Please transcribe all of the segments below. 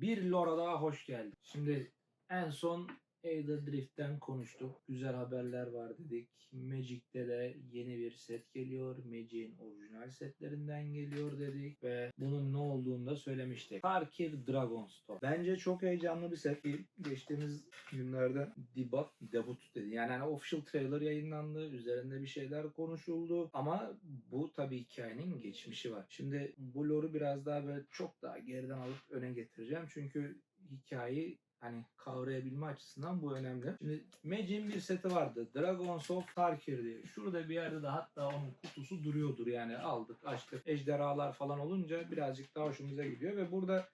Bir Lora daha hoş geldin. Şimdi en son Ada Drift'ten konuştuk. Güzel haberler var dedik. Magic'te de yeni bir set geliyor. Magic'in orijinal setlerinden geliyor dedik. Ve bunun ne olduğunu da söylemiştik. Tarkir Dragonstone. Bence çok heyecanlı bir set. Geçtiğimiz günlerde debut, debut dedi. Yani hani official trailer yayınlandı. Üzerinde bir şeyler konuşuldu. Ama bu tabii hikayenin geçmişi var. Şimdi bu lore'u biraz daha böyle çok daha geriden alıp öne getireceğim. Çünkü hikayeyi hani kavrayabilme açısından bu önemli. Şimdi Magic'in bir seti vardı. Dragons of Tarkir diye. Şurada bir yerde de hatta onun kutusu duruyordur yani aldık açtık. Ejderhalar falan olunca birazcık daha hoşumuza gidiyor ve burada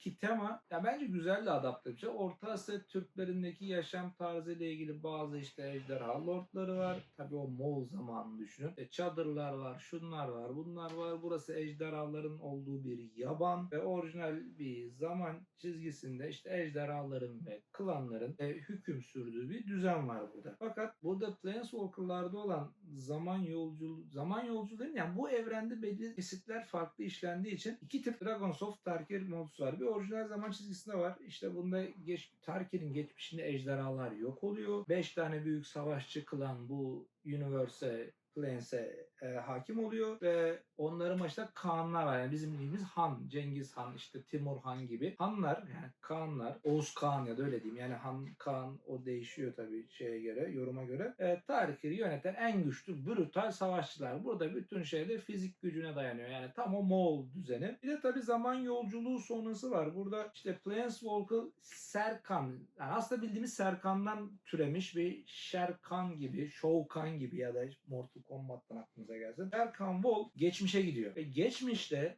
ki tema ya bence güzel de adapte şey. Orta Asya Türklerindeki yaşam tarzı ile ilgili bazı işte ejderha lordları var. Tabii o Moğol zamanını düşünün. E, çadırlar var, şunlar var, bunlar var. Burası ejderhaların olduğu bir yaban ve orijinal bir zaman çizgisinde işte ejderhaların ve klanların e, hüküm sürdüğü bir düzen var burada. Fakat burada Planeswalker'larda olan zaman yolculuğu, zaman yolculuğu yani bu evrende belli kesitler farklı işlendiği için iki tip Dragons of Tarkir modus var. Bir orijinal zaman çizgisinde var. İşte bunda geç, Tarkir'in geçmişinde ejderhalar yok oluyor. 5 tane büyük savaşçı klan bu Universe'e Planes'e e, hakim oluyor ve onların başında Kaanlar var. Yani bizim bildiğimiz Han, Cengiz Han, işte Timur Han gibi. Hanlar yani Kaanlar, Oğuz Kaan ya da öyle diyeyim. Yani Han, Kaan o değişiyor tabii şeye göre, yoruma göre. E, Tarik'i yöneten en güçlü, brutal savaşçılar. Burada bütün şey de fizik gücüne dayanıyor. Yani tam o Moğol düzeni. Bir de tabii zaman yolculuğu sonrası var. Burada işte Planeswalker Serkan. Yani aslında bildiğimiz Serkan'dan türemiş bir Sherkan gibi, Shoukan gibi ya da Mortal Kombat'tan aklınıza gelsin. Serkan Vol geçmişe gidiyor. Ve geçmişte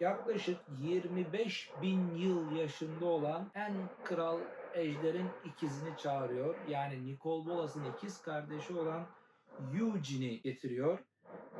yaklaşık 25 bin yıl yaşında olan en kral ejderin ikizini çağırıyor. Yani Nikol Bolas'ın ikiz kardeşi olan Eugene'i getiriyor.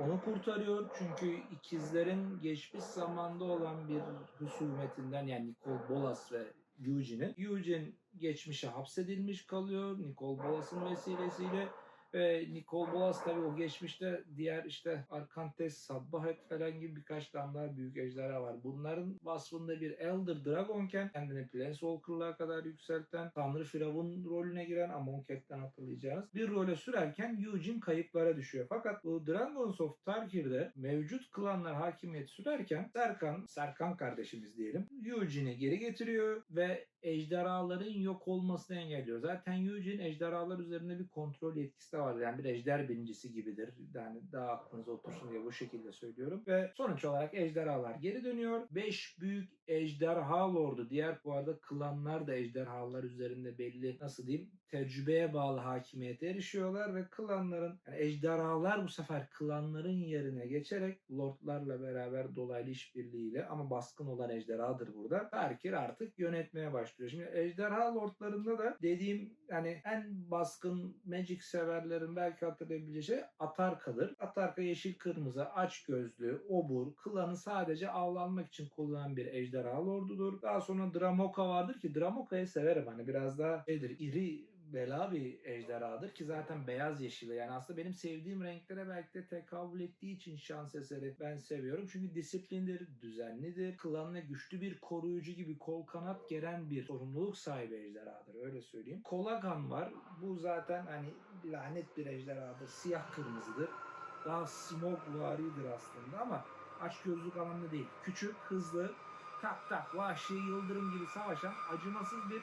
Onu kurtarıyor çünkü ikizlerin geçmiş zamanda olan bir husumetinden yani Nikol Bolas ve Eugene'in. Eugene geçmişe hapsedilmiş kalıyor Nikol Bolas'ın vesilesiyle ve Nikol Bolas tabii o geçmişte diğer işte Arkantes, Sabbahet falan gibi birkaç tane daha büyük ejderha var. Bunların vasfında bir Elder Dragonken kendini Planeswalker'lığa kadar yükselten, Tanrı Firavun rolüne giren Amonkhet'ten hatırlayacağınız bir role sürerken Eugene kayıplara düşüyor. Fakat bu Dragons of Tarkir'de mevcut klanlar hakimiyet sürerken Serkan, Serkan kardeşimiz diyelim, Eugene'i geri getiriyor ve ejderhaların yok olmasını engelliyor. Zaten Eugene ejderhalar üzerinde bir kontrol yetkisi Yani bir ejder binicisi gibidir. Yani daha aklınıza otursun diye bu şekilde söylüyorum. Ve sonuç olarak ejderhalar geri dönüyor. 5 büyük ejderha lordu. Diğer bu arada klanlar da ejderhalar üzerinde belli nasıl diyeyim tecrübeye bağlı hakimiyete erişiyorlar ve klanların yani ejderhalar bu sefer klanların yerine geçerek lordlarla beraber dolaylı işbirliğiyle ama baskın olan ejderhadır burada. Tarkir artık yönetmeye başlıyor. Şimdi ejderha lordlarında da dediğim yani en baskın Magic severlerin belki hatırlayabileceği şey Atarka'dır. Atarka yeşil kırmızı, aç gözlü, obur, klanı sadece avlanmak için kullanan bir ejderha lordudur. Daha sonra Dramoka vardır ki Dramoka'yı severim hani biraz daha şeydir iri bela bir ejderhadır ki zaten beyaz yeşili yani aslında benim sevdiğim renklere belki de tekabül ettiği için şans eseri ben seviyorum. Çünkü disiplindir, düzenlidir, klanına güçlü bir koruyucu gibi kol kanat gelen bir sorumluluk sahibi ejderhadır öyle söyleyeyim. Kolagan var. Bu zaten hani lanet bir ejderhadır. Siyah kırmızıdır. Daha smoke varidir aslında ama aç gözlük anlamda değil. Küçük, hızlı, tak tak vahşi yıldırım gibi savaşan acımasız bir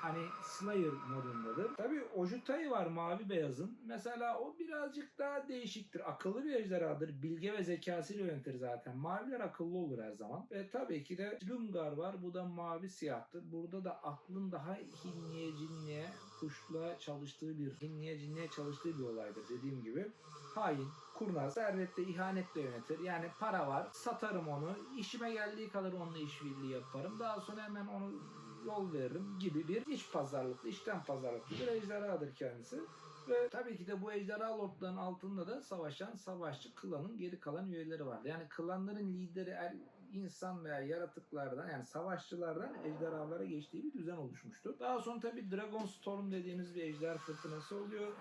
hani Slayer modundadır. Tabii Ojutai var mavi beyazın. Mesela o birazcık daha değişiktir. Akıllı bir ejderhadır. Bilge ve zekasıyla yönetir zaten. Maviler akıllı olur her zaman. Ve tabii ki de Lungar var. Bu da mavi siyahtır. Burada da aklın daha hinliye cinliye kuşluğa çalıştığı bir hinliye cinliye çalıştığı bir olaydır dediğim gibi. Hain, kurnaz, servetle ihanetle yönetir. Yani para var, satarım onu, işime geldiği kadar onunla işbirliği yaparım. Daha sonra hemen onu yol veririm gibi bir iç pazarlıklı, işten pazarlıklı bir ejderhadır kendisi. Ve tabii ki de bu ejderha lordlarının altında da savaşan savaşçı klanın geri kalan üyeleri vardı. Yani klanların lideri er, insan veya yaratıklardan yani savaşçılardan ejderhalara geçtiği bir düzen oluşmuştu. Daha sonra tabii Dragon Storm dediğimiz bir ejder fırtınası oluyor.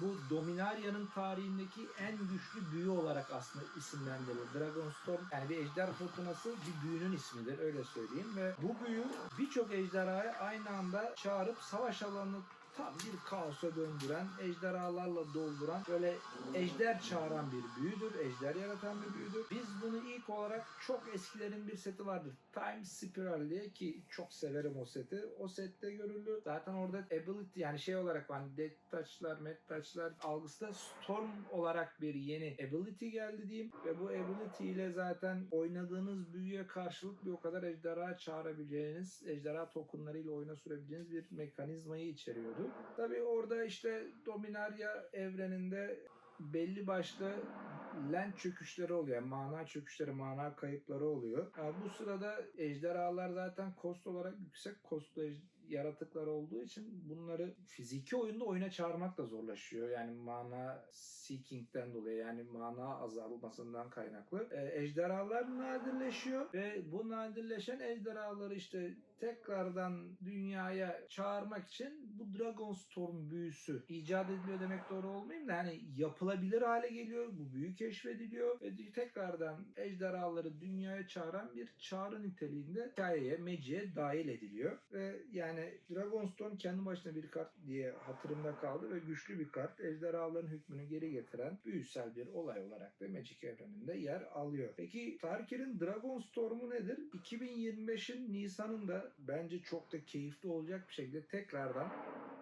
Bu Dominaria'nın tarihindeki en güçlü büyü olarak aslında isimlendirilir. Dragonstorm yani bir ejder fırtınası bir büyünün ismidir öyle söyleyeyim ve bu büyü birçok ejderhayı aynı anda çağırıp savaş alanını tam bir kaosa döndüren, ejderhalarla dolduran, böyle ejder çağıran bir büyüdür, ejder yaratan bir büyüdür. Biz bunu ilk olarak çok eskilerin bir seti vardır. Time Spiral diye ki çok severim o seti. O sette görüldü. Zaten orada ability yani şey olarak hani death touch'lar, med touch'lar algısı da storm olarak bir yeni ability geldi diyeyim. Ve bu ability ile zaten oynadığınız büyüye karşılık bir o kadar ejderha çağırabileceğiniz, ejderha tokenlarıyla oyuna sürebileceğiniz bir mekanizmayı içeriyordu. Tabii orada işte Dominaria evreninde belli başlı land çöküşleri oluyor. Yani mana çöküşleri, mana kayıpları oluyor. Yani bu sırada ejderhalar zaten kost olarak yüksek kostlu yaratıklar olduğu için bunları fiziki oyunda oyuna çağırmak da zorlaşıyor. Yani mana seeking'den dolayı yani mana azalmasından kaynaklı. Ee, ejderhalar nadirleşiyor ve bu nadirleşen ejderhaları işte tekrardan dünyaya çağırmak için bu Dragonstorm büyüsü icat ediliyor demek doğru olmayayım da hani yapılabilir hale geliyor. Bu büyü keşfediliyor ve tekrardan ejderhaları dünyaya çağıran bir çağrı niteliğinde hikayeye, Magic'e dahil ediliyor. Ve yani Dragonstorm kendi başına bir kart diye hatırımda kaldı ve güçlü bir kart. Ejderhaların hükmünü geri getiren büyüsel bir olay olarak da Magic evreninde yer alıyor. Peki Tarker'in Dragonstorm'u nedir? 2025'in Nisan'ında bence çok da keyifli olacak bir şekilde tekrardan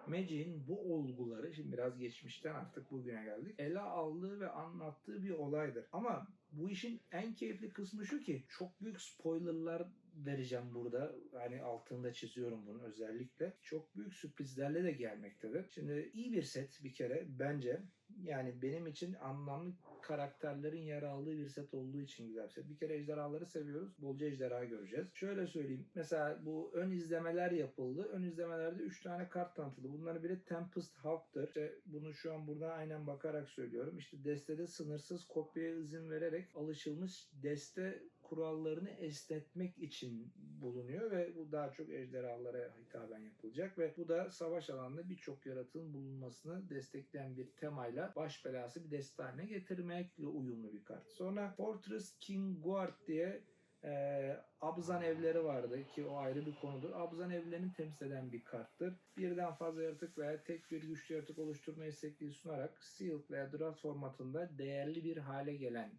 Magic'in bu olguları, şimdi biraz geçmişten artık bugüne geldik, ele aldığı ve anlattığı bir olaydır. Ama bu işin en keyifli kısmı şu ki çok büyük spoilerlar vereceğim burada. Hani altında çiziyorum bunu özellikle. Çok büyük sürprizlerle de gelmektedir. Şimdi iyi bir set bir kere bence. Yani benim için anlamlı karakterlerin yer aldığı bir set olduğu için güzel bir set. Bir kere ejderhaları seviyoruz. Bolca ejderha göreceğiz. Şöyle söyleyeyim. Mesela bu ön izlemeler yapıldı. Ön izlemelerde 3 tane kart tanıtıldı. Bunların biri Tempest Hawk'tır. İşte bunu şu an buradan aynen bakarak söylüyorum. İşte destede sınırsız kopyaya izin vererek alışılmış deste kurallarını esnetmek için bulunuyor ve bu daha çok ejderhalara hitaben yapılacak ve bu da savaş alanında birçok yaratığın bulunmasını destekleyen bir temayla baş belası bir deste haline getirmekle uyumlu bir kart. Sonra Fortress King Guard diye e, Abzan evleri vardı ki o ayrı bir konudur. Abzan evlerini temsil eden bir karttır. Birden fazla yaratık veya tek bir güçlü yaratık oluşturma istekliği sunarak Sealed veya Draft formatında değerli bir hale gelen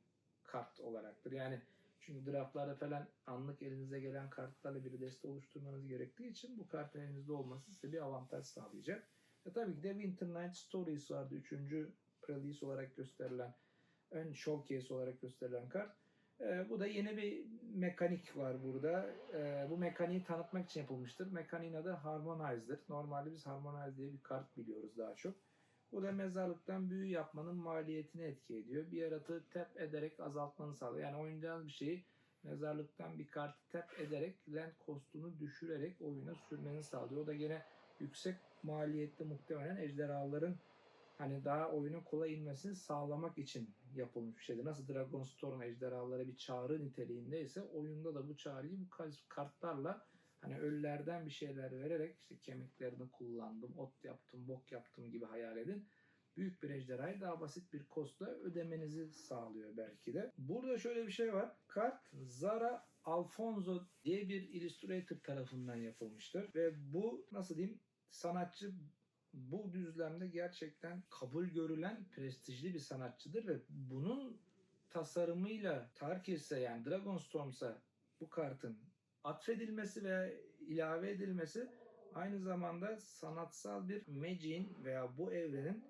kart olaraktır. Yani çünkü draftlarda falan anlık elinize gelen kartlarla bir deste oluşturmanız gerektiği için bu kartın elinizde olması size bir avantaj sağlayacak. E tabii ki de Winter Night Stories vardı. Üçüncü release olarak gösterilen, ön showcase olarak gösterilen kart. E, bu da yeni bir mekanik var burada. E, bu mekaniği tanıtmak için yapılmıştır. Mekaniğin adı Harmonize'dır. Normalde biz Harmonize diye bir kart biliyoruz daha çok. Bu da mezarlıktan büyü yapmanın maliyetini etki ediyor. Bir yaratığı tap ederek azaltmanı sağlıyor. Yani oynayacağınız bir şeyi mezarlıktan bir kartı tap ederek land cost'unu düşürerek oyuna sürmeni sağlıyor. O da gene yüksek maliyetli muhtemelen ejderhaların hani daha oyunun kolay inmesini sağlamak için yapılmış bir şeydir. Nasıl Dragonstorm ejderhalara bir çağrı niteliğindeyse oyunda da bu çağrıyı bu kartlarla hani ölülerden bir şeyler vererek işte kemiklerini kullandım, ot yaptım, bok yaptım gibi hayal edin. Büyük bir ejderhayı daha basit bir kostla ödemenizi sağlıyor belki de. Burada şöyle bir şey var. Kart Zara Alfonso diye bir illustrator tarafından yapılmıştır. Ve bu nasıl diyeyim sanatçı bu düzlemde gerçekten kabul görülen prestijli bir sanatçıdır ve bunun tasarımıyla Tarkir'se yani Dragonstorm'sa bu kartın atfedilmesi veya ilave edilmesi aynı zamanda sanatsal bir Magic'in veya bu evrenin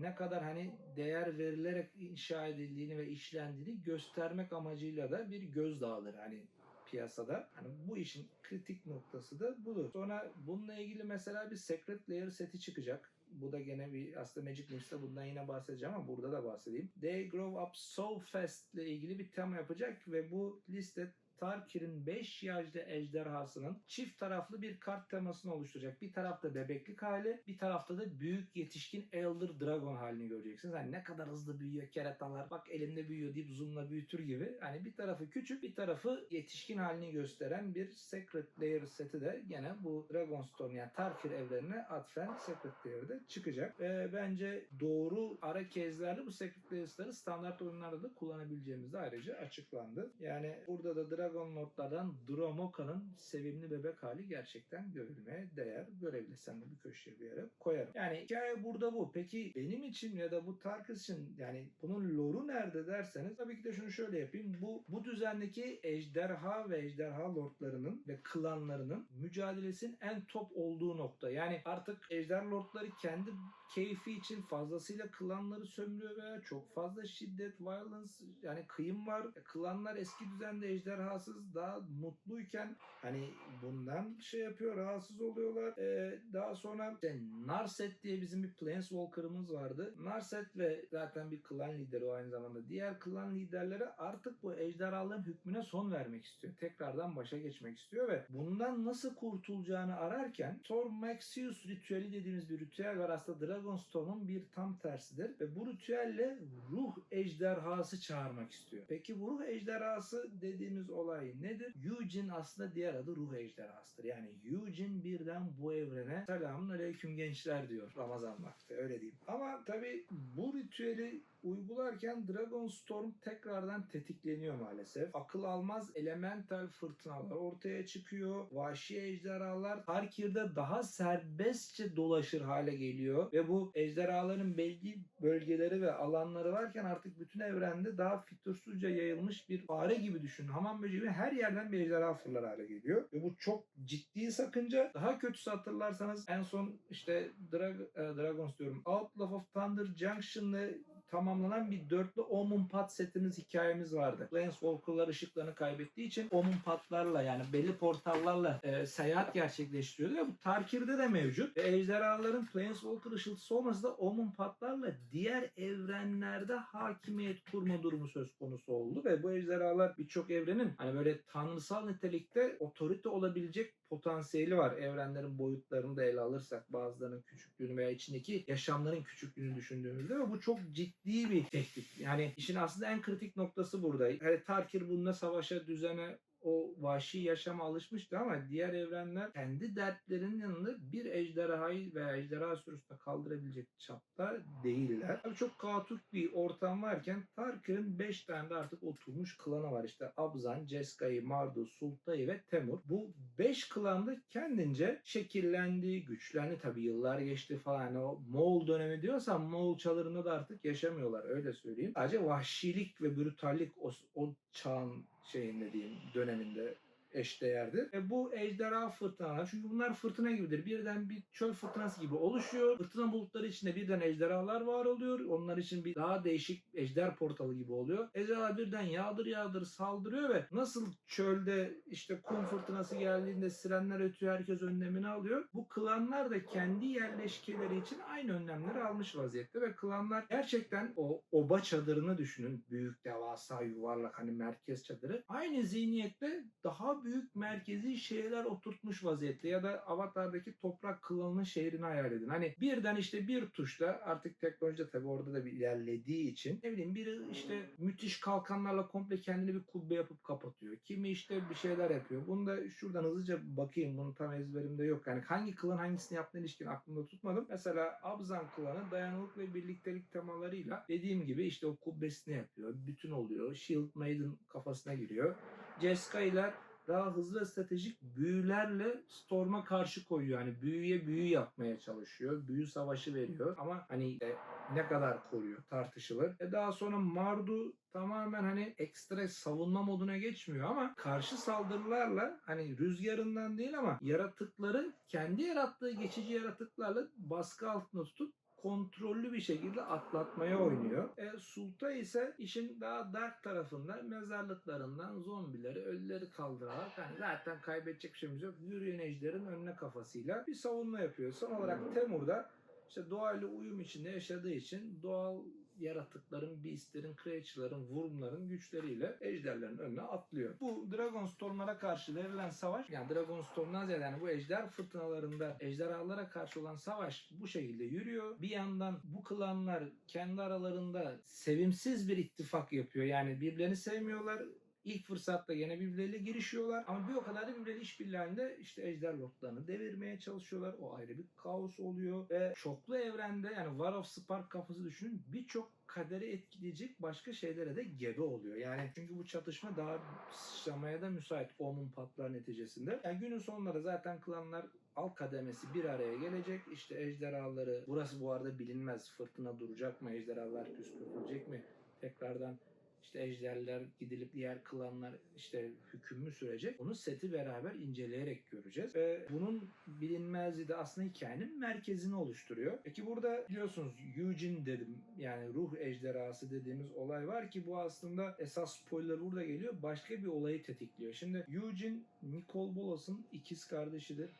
ne kadar hani değer verilerek inşa edildiğini ve işlendiğini göstermek amacıyla da bir gözdağıdır hani piyasada. Hani bu işin kritik noktası da budur. Sonra bununla ilgili mesela bir Secret Layer seti çıkacak. Bu da gene bir aslında Magic News'ta bundan yine bahsedeceğim ama burada da bahsedeyim. They Grow Up So Fast ile ilgili bir tema yapacak ve bu liste Tarkir'in 5 yajlı ejderhasının çift taraflı bir kart temasını oluşturacak. Bir tarafta bebeklik hali, bir tarafta da büyük yetişkin Elder Dragon halini göreceksiniz. Hani ne kadar hızlı büyüyor keratalar, bak elimde büyüyor deyip zoomla büyütür gibi. Hani bir tarafı küçük, bir tarafı yetişkin halini gösteren bir Secret Layer seti de gene bu Dragonstone yani Tarkir evrenine atfen Secret Layer'de çıkacak. Ve bence doğru ara kezlerle bu Secret Layers'ları standart oyunlarda da kullanabileceğimiz de ayrıca açıklandı. Yani burada da Dragon Lord'lardan Dromoka'nın sevimli bebek hali gerçekten görülmeye değer. Görebilirsem de bir köşeye bir yere koyarım. Yani hikaye burada bu. Peki benim için ya da bu Tarkus için yani bunun lore'u nerede derseniz tabii ki de şunu şöyle yapayım. Bu bu düzendeki ejderha ve ejderha lordlarının ve klanlarının mücadelesinin en top olduğu nokta. Yani artık ejder lordları kendi keyfi için fazlasıyla klanları sömürüyor veya çok fazla şiddet, violence yani kıyım var. Klanlar eski düzende ejderhasız daha mutluyken hani bundan şey yapıyor, rahatsız oluyorlar. Ee, daha sonra işte Narset diye bizim bir Planeswalker'ımız vardı. Narset ve zaten bir klan lideri o aynı zamanda. Diğer klan liderleri artık bu ejderhaların hükmüne son vermek istiyor. Tekrardan başa geçmek istiyor ve bundan nasıl kurtulacağını ararken Storm Maxius ritüeli dediğimiz bir ritüel var. Aslında Dragonstone'un bir tam tersidir. Ve bu ritüelle ruh ejderhası çağırmak istiyor. Peki bu ruh ejderhası dediğimiz olay nedir? Eugene aslında diğer adı ruh ejderhasıdır. Yani Eugene birden bu evrene selamun aleyküm gençler diyor Ramazan vakti öyle diyeyim. Ama tabi bu ritüeli uygularken Dragonstorm tekrardan tetikleniyor maalesef. Akıl almaz elemental fırtınalar ortaya çıkıyor. Vahşi ejderhalar Tarkir'de daha serbestçe dolaşır hale geliyor ve bu ejderhaların belli bölgeleri ve alanları varken artık bütün evrende daha fütursuzca yayılmış bir fare gibi düşünün. Hamam böceği gibi her yerden bir ejderha fırlar hale geliyor. Ve bu çok ciddi sakınca. Daha kötüsü hatırlarsanız en son işte Drag e, Dragons diyorum. Outlaw of Thunder Junction'la tamamlanan bir dörtlü Omun Pat setimiz hikayemiz vardı. Planeswalker'lar ışıklarını kaybettiği için Omun Pat'larla yani belli portallarla e, seyahat gerçekleştiriyordu ve bu Tarkir'de de mevcut. Ve ejderhaların Planeswalker ışıltısı olmasa da Omun Pat'larla diğer evrenlerde hakimiyet kurma durumu söz konusu oldu ve bu ejderhalar birçok evrenin hani böyle tanrısal nitelikte otorite olabilecek potansiyeli var. Evrenlerin boyutlarını da ele alırsak bazılarının küçüklüğünü veya içindeki yaşamların küçüklüğünü düşündüğümüzde ve bu çok ciddi bir tehdit. Yani işin aslında en kritik noktası burada. Yani Tarkir bununla savaşa, düzene, o vahşi yaşama alışmıştı ama diğer evrenler kendi dertlerinin yanında bir ejderhayı veya ejderha sürüsüne kaldırabilecek çapta değiller. Tabii çok kaotik bir ortam varken Tarkir'in 5 tane de artık oturmuş klanı var. İşte Abzan, Ceskayı, Mardu, Sultayı ve Temur. Bu 5 klan da kendince şekillendi, güçlendi. Tabii yıllar geçti falan. O Moğol dönemi diyorsam Moğol çalarında da artık yaşamıyorlar öyle söyleyeyim. Sadece vahşilik ve brutallik o, o çağın şeyinde diyeyim döneminde eşdeğerdir. E bu ejderha fırtınalar çünkü bunlar fırtına gibidir. Birden bir çöl fırtınası gibi oluşuyor. Fırtına bulutları içinde birden ejderhalar var oluyor. Onlar için bir daha değişik ejder portalı gibi oluyor. Ejderha birden yağdır yağdır saldırıyor ve nasıl çölde işte kum fırtınası geldiğinde sirenler ötüyor herkes önlemini alıyor. Bu klanlar da kendi yerleşkeleri için aynı önlemleri almış vaziyette ve klanlar gerçekten o oba çadırını düşünün. Büyük devasa yuvarlak hani merkez çadırı. Aynı zihniyette daha büyük merkezi şeyler oturtmuş vaziyette ya da Avatar'daki toprak klanının şehrini hayal edin. Hani birden işte bir tuşla artık teknoloji tabii orada da bir ilerlediği için ne bileyim biri işte müthiş kalkanlarla komple kendini bir kubbe yapıp kapatıyor. Kimi işte bir şeyler yapıyor. Bunu da şuradan hızlıca bakayım. Bunun tam ezberimde yok. Yani hangi klan hangisini yaptığına ilişkin aklımda tutmadım. Mesela Abzan klanı dayanıklık ve birliktelik temalarıyla dediğim gibi işte o kubbesini yapıyor. Bütün oluyor. Shield Maiden kafasına giriyor. Jeska'yla daha hızlı ve stratejik büyülerle Storm'a karşı koyuyor. Yani büyüye büyü yapmaya çalışıyor. Büyü savaşı veriyor. Ama hani e, ne kadar koruyor tartışılır. E daha sonra Mardu tamamen hani ekstra savunma moduna geçmiyor ama karşı saldırılarla hani rüzgarından değil ama yaratıkları kendi yarattığı geçici yaratıklarla baskı altında tutup kontrollü bir şekilde atlatmaya oynuyor. E, Sulta ise işin daha dark tarafında mezarlıklarından zombileri, ölüleri kaldırarak hani zaten kaybedecek şeyimiz yok. Yürüyen ejderin önüne kafasıyla bir savunma yapıyor. Son olarak Temur da işte doğayla uyum içinde yaşadığı için doğal yaratıkların, beastlerin, creature'ların, wurmların güçleriyle ejderlerin önüne atlıyor. Bu Dragon Storm'lara karşı verilen savaş, yani Dragon Storm'dan ziyade yani bu ejder fırtınalarında ejderhalara karşı olan savaş bu şekilde yürüyor. Bir yandan bu klanlar kendi aralarında sevimsiz bir ittifak yapıyor. Yani birbirlerini sevmiyorlar. İlk fırsatta gene birbirleriyle girişiyorlar. Ama bir o kadar da birbirleri işbirliği işte ejder lordlarını devirmeye çalışıyorlar. O ayrı bir kaos oluyor. Ve çoklu evrende yani War of Spark kafası düşünün birçok kaderi etkileyecek başka şeylere de gebe oluyor. Yani çünkü bu çatışma daha sıçramaya da müsait Omun patlar neticesinde. Yani günün sonunda zaten klanlar alt kademesi bir araya gelecek. İşte ejderhaları burası bu arada bilinmez. Fırtına duracak mı? Ejderhalar püskürtülecek mi? Tekrardan işte ejderler gidilip diğer klanlar işte hüküm mü sürecek? Bunu seti beraber inceleyerek göreceğiz. Ve bunun bilinmezliği de aslında hikayenin merkezini oluşturuyor. Peki burada biliyorsunuz Eugene dedim. Yani ruh ejderhası dediğimiz olay var ki bu aslında esas spoiler burada geliyor. Başka bir olayı tetikliyor. Şimdi Eugene Nicole Bolas'ın ikiz kardeşidir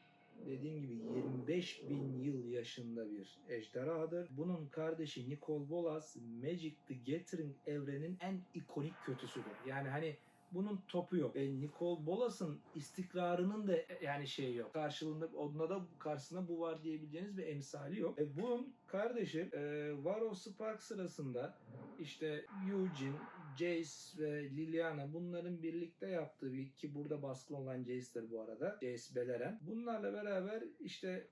dediğim gibi 25 bin yıl yaşında bir ejderhadır. Bunun kardeşi Nicol Bolas Magic the Gathering evrenin en ikonik kötüsüdür. Yani hani bunun topu yok. E, Nicole Bolas'ın istikrarının da yani şeyi yok. Karşılığında onda da karşısında bu var diyebileceğiniz bir emsali yok. E, bunun kardeşi e, War of Spark sırasında işte Eugene, Jace ve Liliana bunların birlikte yaptığı bir ki burada baskın olan Jace'dir bu arada. Jace Beleren. Bunlarla beraber işte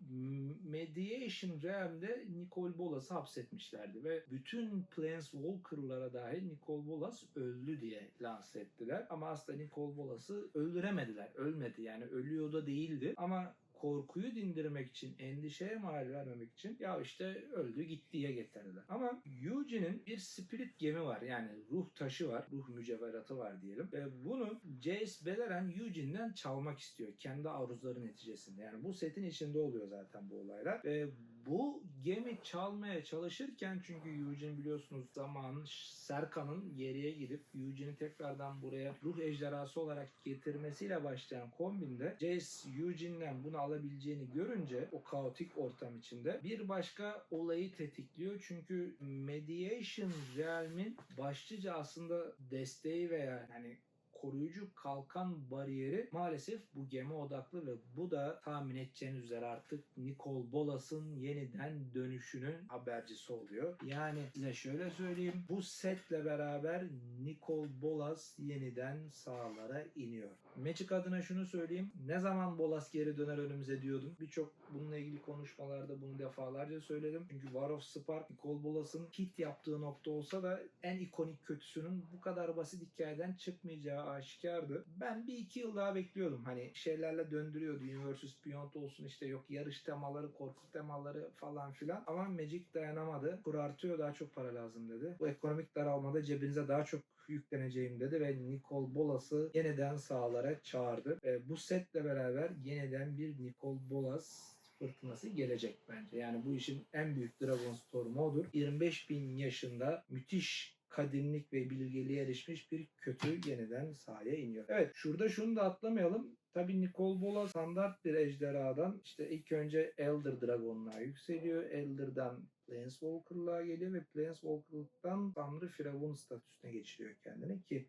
Mediation Realm'de Nicole Bolas'ı hapsetmişlerdi ve bütün Planeswalker'lara dahil Nicole Bolas öldü diye lanse ettiler. Ama aslında Nicole Bolas'ı öldüremediler. Ölmedi yani ölüyor da değildi. Ama korkuyu dindirmek için, endişeye mal vermemek için ya işte öldü gittiye getirdiler. Ama Eugene'in bir spirit gemi var. Yani ruh taşı var. Ruh mücevheratı var diyelim. Ve bunu Jace Beleren Eugene'den çalmak istiyor. Kendi arzuları neticesinde. Yani bu setin içinde oluyor zaten bu olaylar. Ve bu gemi çalmaya çalışırken çünkü Eugene biliyorsunuz zamanın Serkan'ın geriye gidip Eugene'i tekrardan buraya ruh ejderhası olarak getirmesiyle başlayan kombinde Jace Eugene'den bunu alabileceğini görünce o kaotik ortam içinde bir başka olayı tetikliyor. Çünkü Mediation Realm'in başlıca aslında desteği veya yani koruyucu kalkan bariyeri maalesef bu gemi odaklı ve bu da tahmin edeceğiniz üzere artık Nicole Bolas'ın yeniden dönüşünün habercisi oluyor. Yani size şöyle söyleyeyim. Bu setle beraber Nicole Bolas yeniden sahalara iniyor. Magic adına şunu söyleyeyim. Ne zaman Bolas geri döner önümüze diyordum. Birçok bununla ilgili konuşmalarda bunu defalarca söyledim. Çünkü War of Spark Nicole Bolas'ın hit yaptığı nokta olsa da en ikonik kötüsünün bu kadar basit hikayeden çıkmayacağı aşikardı. Ben bir iki yıl daha bekliyordum. Hani şeylerle döndürüyordu. Universus Beyond olsun işte yok yarış temaları, korku temaları falan filan. Ama Magic dayanamadı. Kur artıyor daha çok para lazım dedi. Bu ekonomik daralmada cebinize daha çok yükleneceğim dedi ve Nicole Bolas'ı yeniden sahalara çağırdı. E, bu setle beraber yeniden bir Nicole Bolas fırtınası gelecek bence. Yani bu işin en büyük Dragon Storm'u odur. 25 bin yaşında müthiş kadimlik ve bilgeliğe erişmiş bir kötü yeniden sahaya iniyor. Evet şurada şunu da atlamayalım. Tabii Nicole Bola standart bir ejderhadan işte ilk önce Elder Dragon'luğa yükseliyor. Elder'dan Planeswalker'lığa geliyor ve Planeswalker'lıktan Tanrı Firavun statüsüne geçiriyor kendini ki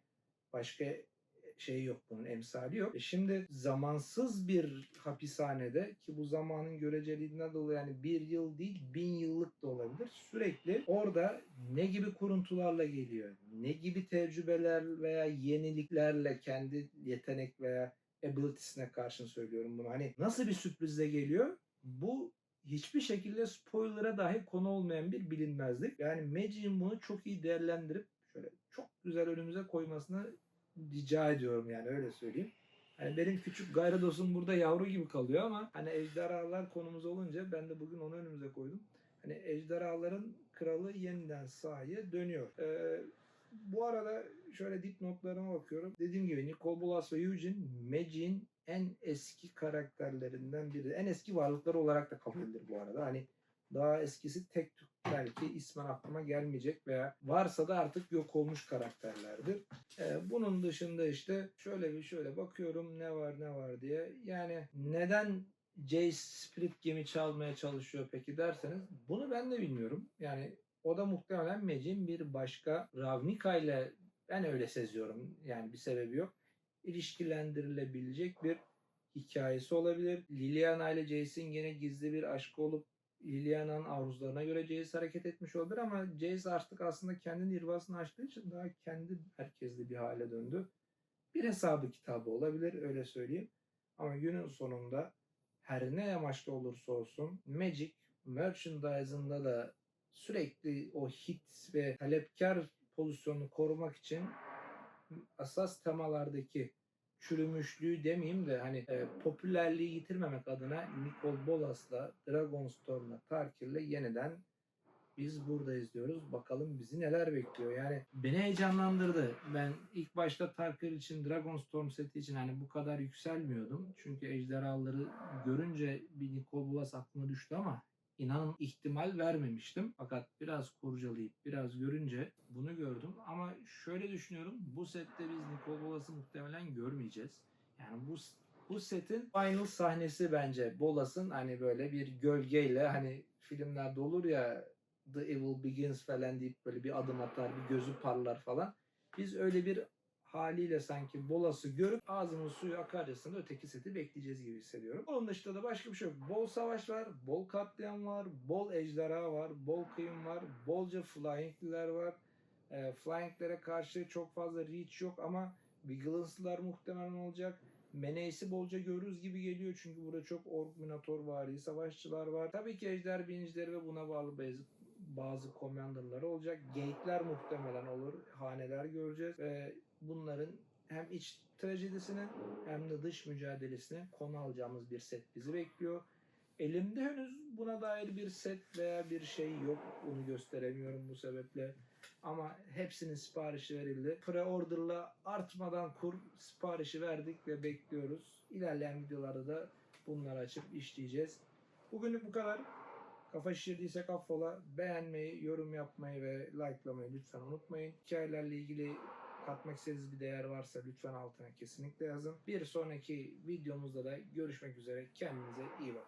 başka şey yok bunun emsali yok. E şimdi zamansız bir hapishanede ki bu zamanın göreceliğinden dolayı yani bir yıl değil bin yıllık da olabilir. Sürekli orada ne gibi kuruntularla geliyor, ne gibi tecrübeler veya yeniliklerle kendi yetenek veya abilitiesine karşın söylüyorum bunu. Hani nasıl bir sürprizle geliyor? Bu hiçbir şekilde spoiler'a dahi konu olmayan bir bilinmezlik. Yani Magic'in bunu çok iyi değerlendirip şöyle çok güzel önümüze koymasını rica ediyorum yani öyle söyleyeyim. Hani benim küçük Gyarados burada yavru gibi kalıyor ama hani ejderhalar konumuz olunca ben de bugün onu önümüze koydum. Hani ejderhaların kralı yeniden sahaya dönüyor. Ee, bu arada şöyle dipnotlarıma bakıyorum. Dediğim gibi Nicole Bolas ve Eugene Magic'in en eski karakterlerinden biri. En eski varlıkları olarak da kabul edilir bu arada. Hani daha eskisi tek tük belki ismen aklıma gelmeyecek veya varsa da artık yok olmuş karakterlerdir. Ee, bunun dışında işte şöyle bir şöyle bakıyorum ne var ne var diye. Yani neden Jace Spirit gemi çalmaya çalışıyor peki derseniz bunu ben de bilmiyorum. Yani O da muhtemelen Magic'in bir başka Ravnica ile ben öyle seziyorum. Yani bir sebebi yok. İlişkilendirilebilecek bir hikayesi olabilir. Liliana ile Jace'in yine gizli bir aşkı olup Liliana'nın arzularına göre Jace hareket etmiş olabilir ama Jace artık aslında kendi nirvasını açtığı için daha kendi herkesli bir hale döndü. Bir hesabı kitabı olabilir öyle söyleyeyim. Ama günün sonunda her ne amaçlı olursa olsun Magic merchandise'ında da sürekli o hit ve talepkar pozisyonunu korumak için asas temalardaki çürümüşlüğü demeyeyim de hani e, popülerliği yitirmemek adına Nicole Bolas'la Dragonstorm'la Tarkir'le yeniden biz buradayız diyoruz. Bakalım bizi neler bekliyor. Yani beni heyecanlandırdı. Ben ilk başta Tarkir için Dragonstorm seti için hani bu kadar yükselmiyordum. Çünkü ejderhaları görünce bir Nicole Bolas aklıma düştü ama inanın ihtimal vermemiştim. Fakat biraz kurcalayıp biraz görünce bunu gördüm. Ama şöyle düşünüyorum. Bu sette biz Nicole Bolas'ı muhtemelen görmeyeceğiz. Yani bu bu setin final sahnesi bence Bolas'ın hani böyle bir gölgeyle hani filmlerde olur ya The Evil Begins falan deyip böyle bir adım atar, bir gözü parlar falan. Biz öyle bir haliyle sanki Bolas'ı görüp ağzının suyu akarcasında öteki seti bekleyeceğiz gibi hissediyorum. Onun dışında da başka bir şey yok. Bol savaş var, bol katliam var, bol ejderha var, bol kıyım var, bolca flying'liler var. E, flying'lere karşı çok fazla reach yok ama Vigilance'lar muhtemelen olacak. Meneys'i bolca görürüz gibi geliyor çünkü burada çok Ork Minotaur vari savaşçılar var. Tabii ki Ejder binicileri ve buna bağlı bazı, bazı commanderları olacak. Gate'ler muhtemelen olur. Haneler göreceğiz ve bunların hem iç trajedisini hem de dış mücadelesini konu alacağımız bir set bizi bekliyor. Elimde henüz buna dair bir set veya bir şey yok. Bunu gösteremiyorum bu sebeple. Ama hepsinin siparişi verildi. Pre-order'la artmadan kur siparişi verdik ve bekliyoruz. İlerleyen videolarda da bunları açıp işleyeceğiz. Bugünlük bu kadar. Kafa şişirdiysek affola. Beğenmeyi, yorum yapmayı ve likelamayı lütfen unutmayın. Hikayelerle ilgili katmak istediğiniz bir değer varsa lütfen altına kesinlikle yazın. Bir sonraki videomuzda da görüşmek üzere. Kendinize iyi bakın.